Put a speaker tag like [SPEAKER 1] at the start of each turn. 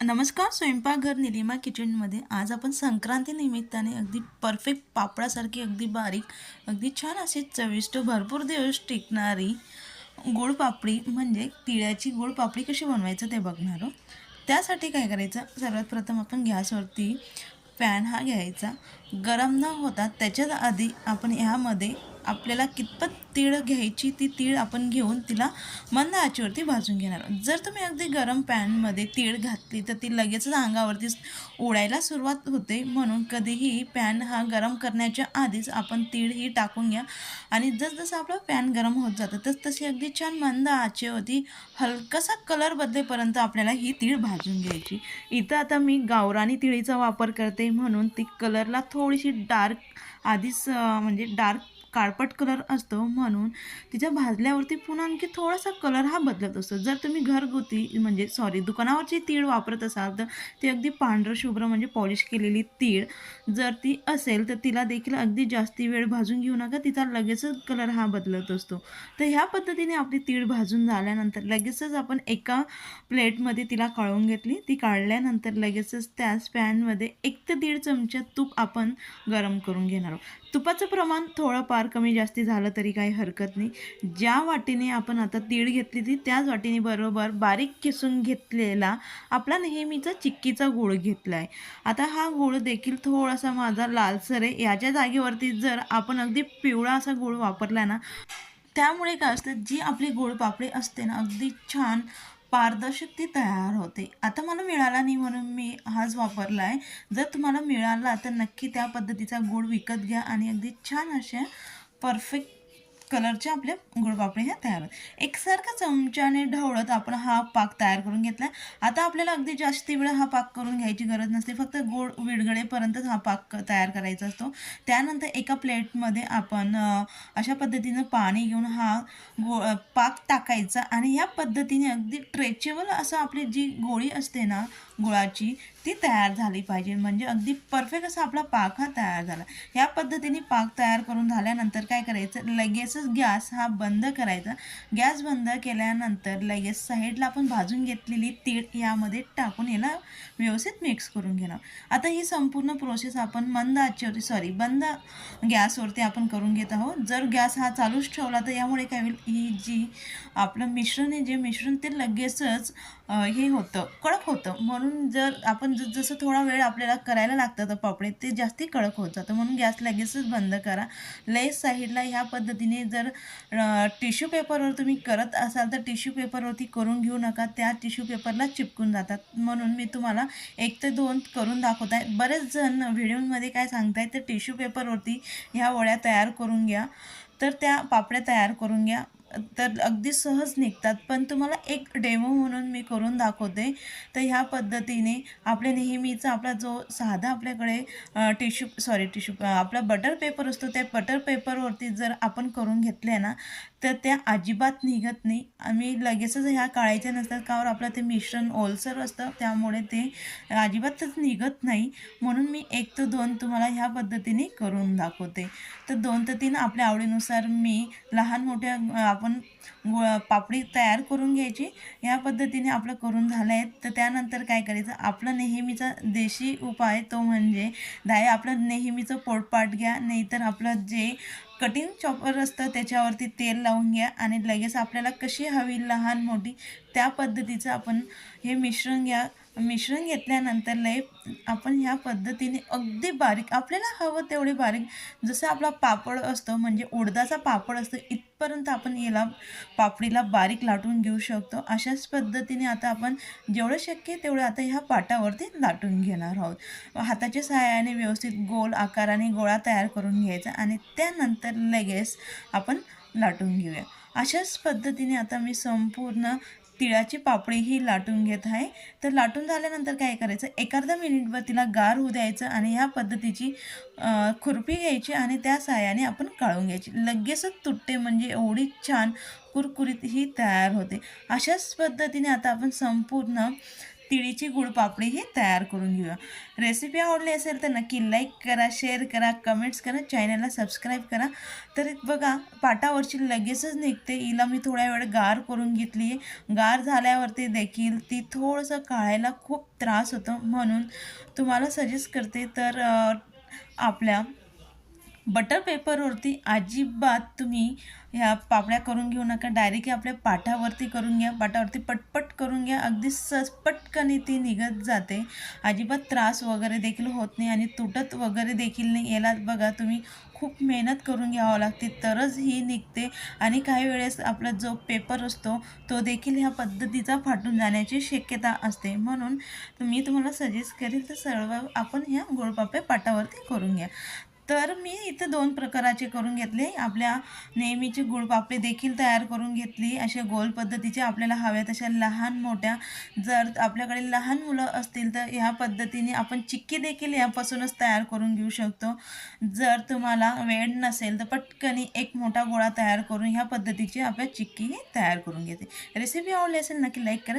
[SPEAKER 1] नमस्कार स्वयंपाकघर निलिमा किचनमध्ये आज आपण संक्रांती निमित्ताने अगदी परफेक्ट पापडासारखी अगदी बारीक अगदी छान अशी चविष्ट भरपूर दिवस टिकणारी गोड पापडी म्हणजे तिळ्याची गोड पापडी कशी बनवायचं ते बघणार आहोत. त्यासाठी काय करायचं? सर्वात प्रथम आपण गॅसवरती पॅन हा घ्यायचा. गरम न होता त्याच्यात आधी आपण ह्यामध्ये आपल्याला कितपत तीळ घ्यायची ती तीळ आपण घेऊन तिला मंद आचेवरती भाजून घेणार. जर तुम्ही अगदी गरम पॅनमध्ये तीळ घातली तर ती लगेचच अंगावरती उडायला सुरुवात होते. म्हणून कधीही पॅन हा गरम करण्याच्या आधीच आपण तीळ ही टाकून घ्या. आणि जसजसं आपलं पॅन गरम होत जातं तस तशी अगदी छान मंद आचेवरती हलकासा कलर बदलेपर्यंत आपल्याला ही तीळ भाजून घ्यायची. इथं आता मी गावरानी तिळीचा वापर करते म्हणून ती कलरला थोडीशी डार्क आधीच म्हणजे डार्क काळपट कलर असतो म्हणून तिच्या भाजल्यावरती पुन्हा आणखी थोडासा कलर हा बदलत असतो. जर तुम्ही घरगुती म्हणजे सॉरी दुकानावरची तीळ वापरत असाल तर ती अगदी पांढरं शुभ्र म्हणजे पॉलिश केलेली तीळ जर ती असेल तर तिला देखील अगदी जास्ती वेळ भाजून घेऊ नका. तिचा लगेचच कलर हा बदलत असतो. तर ह्या पद्धतीने आपली तीळ भाजून झाल्यानंतर लगेचच आपण एका प्लेटमध्ये तिला काढून घेतली. ती काढल्यानंतर लगेचच त्याच पॅनमध्ये एक ते दीड चमचा तूप आपण गरम करून घेणार आहोत. तुपाचं प्रमाण थोडंफार फार कमी जास्ती झालं तरी काही हरकत नाही. ज्या वाटीने आपण आता तीळ घेतली ती त्याच वाटीने बरोबर बारीक किसून घेतलेला आपला नेहमीचा चिक्कीचा गूळ घेतला आहे आता हा गूळ देखील थोडासा माझा लालसर आहे. याच्या जागेवरती जर आपण अगदी पिवळा असा गूळ वापरला ना त्यामुळे काय असतं जी आपली गोड पापडी असते ना अगदी छान पारदर्शक ती तयार होते. आता मला मिळाला नाही म्हणून मी हाच वापरला आहे जर तुम्हाला मिळाला तर नक्की त्या पद्धतीचा गोड विकत घ्या आणि अगदी छान अशा परफेक्ट कलरचे आपल्या गुळपापडी ह्या तयार होतात. एकसारखा चमच्याने ढवळत आपण हा पाक तयार करून घेतला. आता आपल्याला अगदी जास्ती वेळ हा पाक करून घ्यायची गरज नसते. फक्त गोड विडगळेपर्यंतच हा पाक तयार करायचा असतो. त्यानंतर एका प्लेटमध्ये आपण अशा पद्धतीनं पाणी घेऊन हा गो पाक टाकायचा आणि या पद्धतीने अगदी ट्रेचेबल असं आपली जी गोळी असते ना गुळाची ती तयार झाली पाहिजे. म्हणजे अगदी परफेक्ट असा आपला पाक हा तयार झाला. या पद्धतीने पाक तयार करून झाल्यानंतर काय करायचं? लगेच तसंच गॅस हा बंद करायचा. गॅस बंद केल्यानंतर लगेच साईडला आपण भाजून घेतलेली तीळ यामध्ये टाकून याला व्यवस्थित मिक्स करून घेणार आता ही संपूर्ण प्रोसेस आपण मंद आचेवरती सॉरी बंद गॅसवरती आपण करून घेत आहोत. जर गॅस हा चालूच ठेवला तर यामुळे काय होईल? ही जी आपलं मिश्रण आहे जे मिश्रण ते लगेचच हे होतं कडक होतं. म्हणून जर आपण ज जसं थोडा वेळ आपल्याला करायला लागतं तर पापडे ते जास्ती कडक होत जातं. म्हणून गॅस लगेचच बंद करा. लेस साईडला ह्या पद्धतीने जर टिश्यू पेपरवर तुम्ही करत असाल तर टिश्यू पेपरवरती करून घेऊ नका. त्या टिश्यू पेपरला चिपकून जातात. म्हणून मी तुम्हाला एक ते दोन करून दाखवत आहे बरेच जण व्हिडिओमध्ये काय सांगताय तर टिश्यू पेपरवरती ह्या वड्या तयार करून घ्या. तर त्या पापड्या तयार करून घ्या. तर अगदी सहज निघतात. पण तुम्हाला एक डेमो म्हणून मी करून दाखवते. तर ह्या पद्धतीने आपल्या नेहमीचा आपला जो साधा आपल्याकडे टिश्यू सॉरी टिश्यू आपला बटर पेपर असतो त्या बटर पेपरवरती जर आपण करून घेतले ना तर त्या अजिबात निघत नाही. आम्ही लगेचच ह्या काढायच्या नसतात कावर आपलं ते मिश्रण ओलसर असतं त्यामुळे ते अजिबातच निघत नाही. म्हणून मी एक ते दोन तुम्हाला ह्या पद्धतीने करून दाखवते. तर दोन ते तीन आपल्या आवडीनुसार मी लहान मोठ्या आपण गो पापडी तयार करून घ्यायची. ह्या पद्धतीने आपलं करून झालं आहे. तर त्यानंतर काय करायचं? आपलं नेहमीचा देशी उपाय तो म्हणजे दाय आपलं नेहमीचं पोटपाट घ्या. नाहीतर आपलं जे कटिंग चॉपर असतं त्याच्यावरती तेल लावून घ्या. आणि लगेच आपल्याला कशी हवी लहान मोठी त्या पद्धतीचं आपण हे मिश्रण घ्या. मिश्रण घेतल्यानंतर लय आपण ह्या पद्धतीने अगदी बारीक आपल्याला हवं तेवढे बारीक जसं आपला पापड असतो म्हणजे उडदाचा पापड असतो इथपर्यंत आपण याला पापडीला बारीक लाटून घेऊ शकतो. अशाच पद्धतीने आता आपण जेवढं शक्य तेवढं आता ह्या पाटावरती लाटून घेणार आहोत. हाताच्या सहाय्याने व्यवस्थित गोल आकाराने गोळा तयार करून घ्यायचा आणि त्यानंतर लगेच आपण लाटून घेऊया. अशाच पद्धतीने आता मी संपूर्ण तिळाची पापडी ही लाटून घेत आहे. तर लाटून झाल्यानंतर काय करायचं? एक अर्धा मिनिटभर तिला गार होऊ द्यायचं आणि ह्या पद्धतीची खुरपी घ्यायची आणि त्या साह्याने आपण काढून घ्यायची. लगेचच तुटते म्हणजे एवढी छान कुरकुरीत ही तयार होते. अशाच पद्धतीने आता आपण संपूर्ण तिळीची गुळपापडी ही तयार करून घेऊया. रेसिपी आवडली असेल तर नक्की लाईक करा शेअर करा कमेंट्स करा चॅनलला सबस्क्राईब करा. तर बघा पाटावरची लगेचच निघते. हिला मी थोड्या वेळ गार करून घेतली गार झाल्यावरती देखील ती थोडंसं काढायला खूप त्रास होतो. म्हणून तुम्हाला सजेस्ट करते तर आपल्या बटर पेपरवरती अजिबात तुम्ही ह्या पापड्या करून घेऊ नका. डायरेक्ट आपल्या पाठावरती करून घ्या. पाठावरती पटपट करून घ्या. अगदी सहज पटकन ती निघत जाते. अजिबात त्रास वगैरे देखील होत नाही आणि तुटत वगैरे देखील नाही. याला बघा तुम्ही खूप मेहनत करून घ्यावं लागते. तरच ही निघते. आणि काही वेळेस आपला जो पेपर असतो तो देखील ह्या पद्धतीचा फाटून जाण्याची शक्यता असते. म्हणून मी तुम्हाला सजेस्ट करेल तर सर्व आपण ह्या गोळपापे पाटावरती करून घ्या. तर मी इथं दोन प्रकाराचे करून घेतले. आपल्या नेहमीची गुळपापडी देखील तयार करून घेतली. अशा गोल पद्धतीचे आपल्याला हव्या तशा लहान मोठ्या जर आपल्याकडे लहान मुलं असतील तर ह्या पद्धतीने आपण चिक्की देखील यापासूनच तयार करून घेऊ शकतो. जर तुम्हाला वेळ नसेल तर पटकनी एक मोठा गोळा तयार करून ह्या पद्धतीची आपल्या चिक्की ही तयार करून घेते. रेसिपी आवडली असेल नक्की लाईक करा